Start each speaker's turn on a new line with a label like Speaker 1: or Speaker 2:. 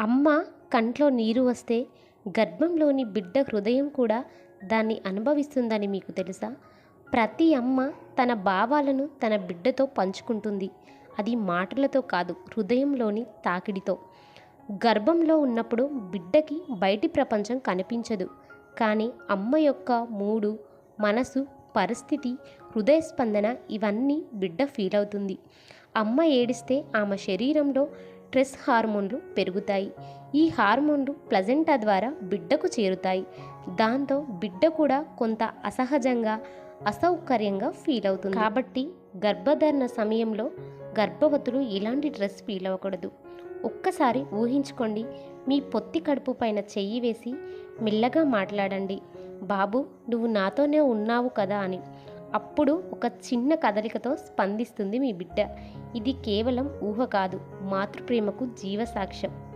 Speaker 1: అమ్మ కంట్లో నీరు వస్తే గర్భంలోని బిడ్డ హృదయం కూడా దాన్ని అనుభవిస్తుందని మీకు తెలుసా? ప్రతి అమ్మ తన భావాలను తన బిడ్డతో పంచుకుంటుంది. అది మాటలతో కాదు హృదయంలోని తాకిడితో. గర్భంలో ఉన్నప్పుడు బిడ్డకి బయటి ప్రపంచం కనిపించదు. కానీ అమ్మ యొక్క మూడు మనసు పరిస్థితి హృదయ స్పందన ఇవన్నీ బిడ్డ ఫీల్ అవుతుంది. అమ్మ ఏడిస్తే ఆమె శరీరంలో స్ట్రెస్ హార్మోన్లు పెరుగుతాయి. ఈ హార్మోన్లు ప్లజెంటా ద్వారా బిడ్డకు చేరుతాయి. దాంతో బిడ్డ కూడా కొంత అసహజంగా అసౌకర్యంగా ఫీల్ అవుతుంది. కాబట్టి గర్భధారణ సమయంలో గర్భవతులు ఇలాంటి డ్రెస్ ఫీల్ అవ్వకూడదు. ఒక్కసారి ఊహించుకోండి. మీ పొత్తి కడుపు పైన చెయ్యి వేసి మెల్లగా మాట్లాడండి. బాబు నువ్వు నాతోనే ఉన్నావు కదా అని. అప్పుడు ఒక చిన్న కదలికతో స్పందిస్తుంది మీ బిడ్డ. ఇది కేవలం ఊహ కాదు మాతృప్రేమకు జీవసాక్ష్యం.